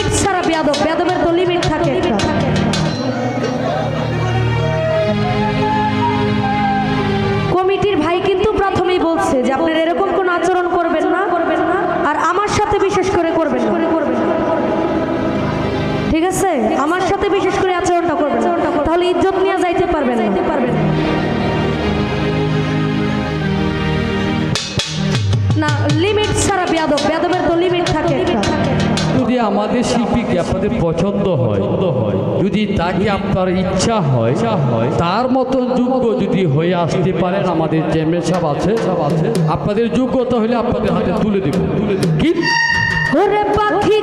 Limit ছাড়া বেয়াদব, বেয়াদবের তো লিমিট থাকে। কমিটির ভাই কিন্তু প্রথমেই বলছে যে আপনার এরকম কোনো আচরণ করবেন না করবেন না আর আমার সাথে বিশেষ করে করবেন না। করবেন ঠিক আছে? আমার সাথে বিশেষ করে আচরণটা করবেন তাহলে ইজ্জত নিয়ে যাইতে পারবেন না। পারবেন না। লিমিট ছাড়া বেয়াদব, বেয়াদবের আমাদের শিল্পীকে আপনাদের পছন্দ হয়, যদি তাকে আপনার ইচ্ছা হয়, তার মতন যোগ্য যদি হয়ে আসতে পারেন, আমাদের চেম্বার সাহেব আছে সব আছে আপনাদের যোগ্যতা হলে আপনাদের হাতে তুলে দেব। তুলে দেব কি পাখি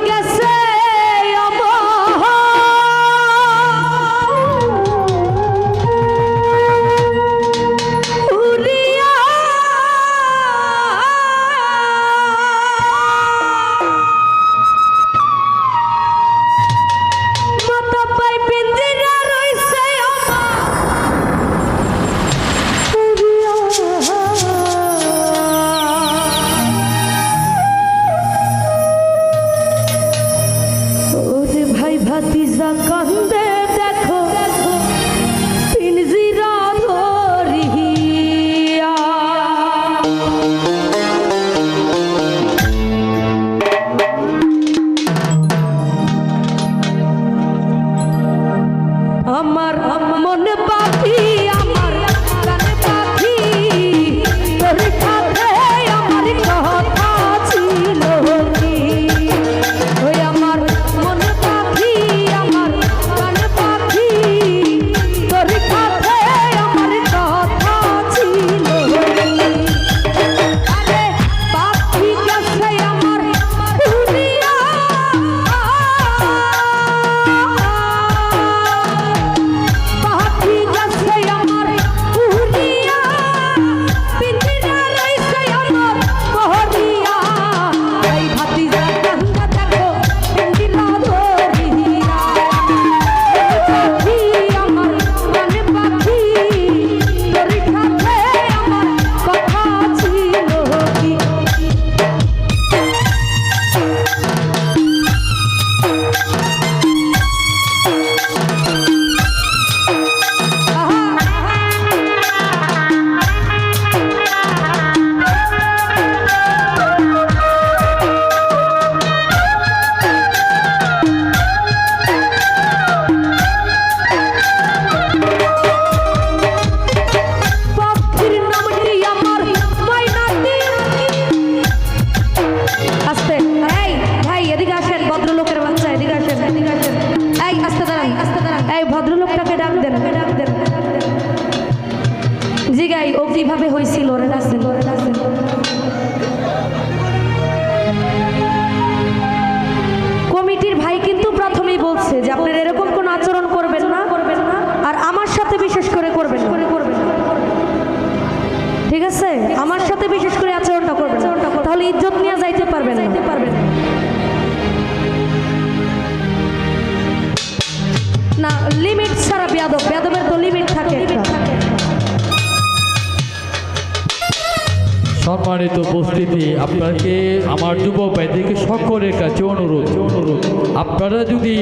সম্মানিত উপস্থিতি, আপনাকে আমার যুব ভাইদেরকে সকলের কাছে অনুরোধ অনুরোধ। আপনারা যদি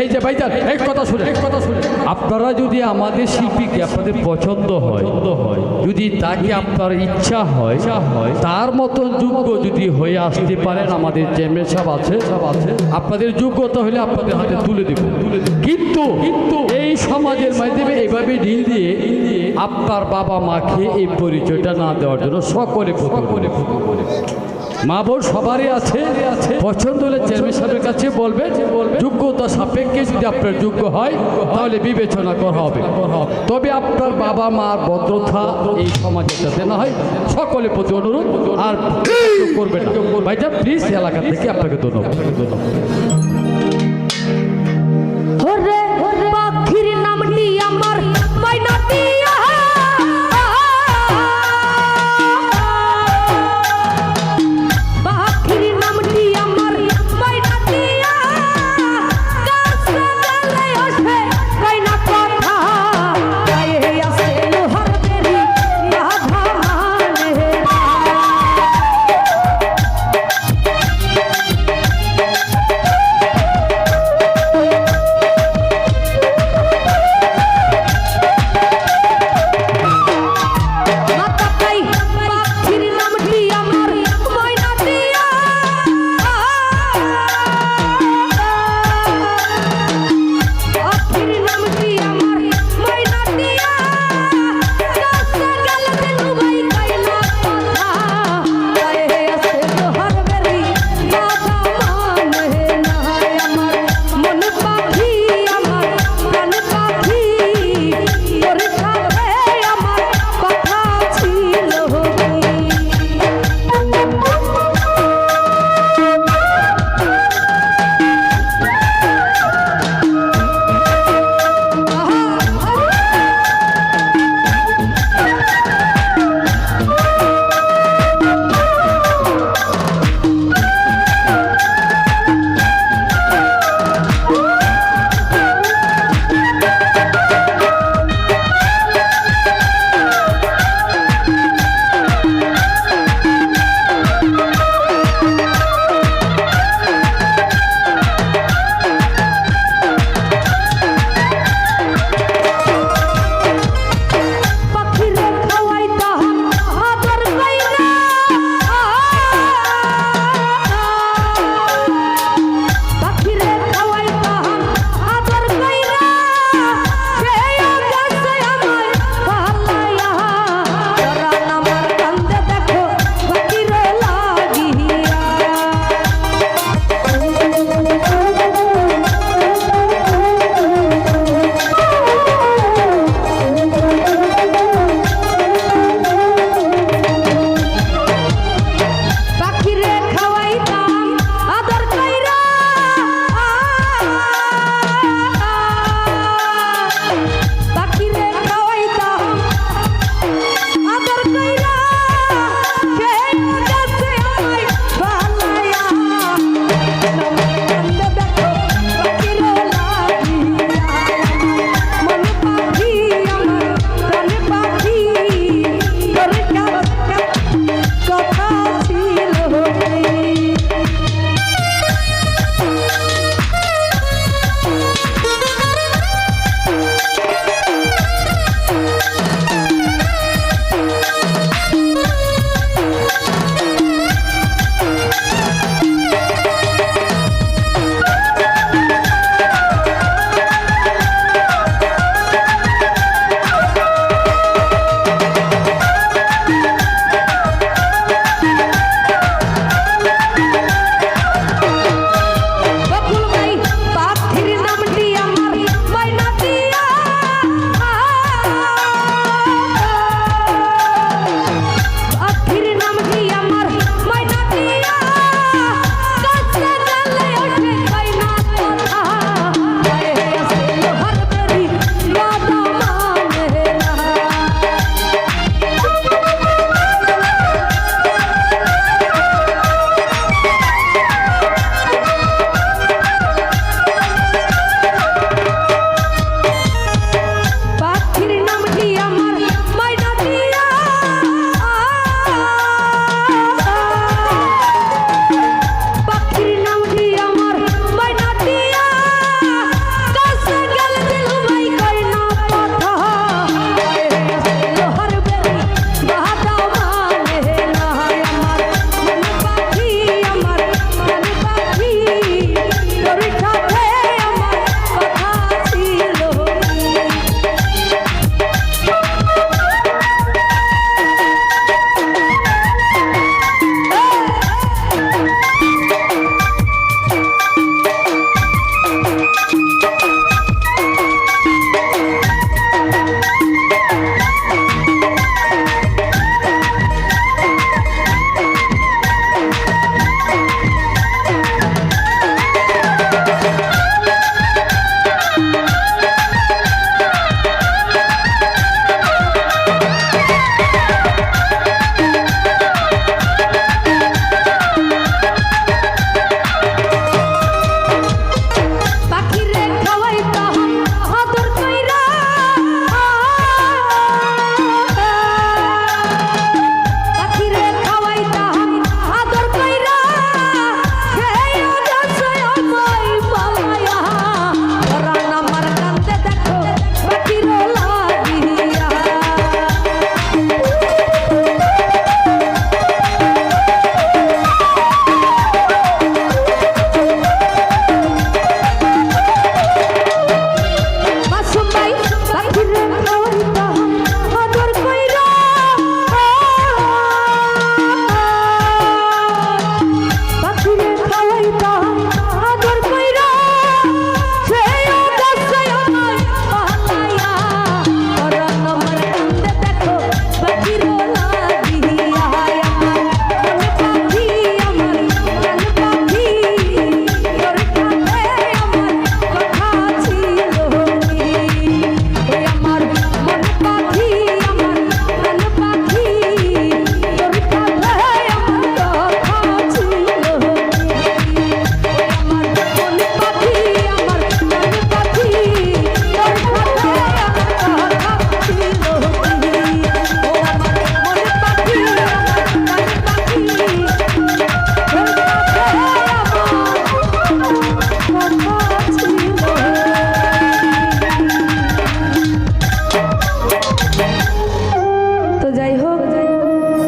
এই যে ভাইজান এক কথা শুনে এক কথা শুনে। আপনারা যদি আমাদের শিল্পীকে আপনাদের পছন্দ হয় হয় যদি তাকে আপনার ইচ্ছা হয় হয় তার মতন যোগ্য যদি হয়ে আসতে পারেন, আমাদের চেয়ারম্যান সাহেব আছে। আছে আপনাদের যোগ্যতা হলে আপনাদের হাতে তুলে দেব তুলে দেব। কিন্তু কিন্তু সমাজের মাধ্যমে এইভাবে ঢিল দিয়ে আপনার বাবা মাকে এই পরিচয়টা না দেওয়ার জন্য সকলে সকলে মা বোন সবারই আছে। পছন্দ হলে চেয়ারম্যান সাহেবের কাছে বলবেন যোগ্যতা সাপেক্ষে যদি আপনার যোগ্য হয়, তাহলে বিবেচনা করা হবে। তবে আপনার বাবা মার ভদ্রতা এই সমাজে যাতে না হয়, সকলে প্রতি অনুরোধ আর করবেন ভাইজান প্লিজ এলাকা থেকে আপনাকে ধন্যবাদ ধন্যবাদ।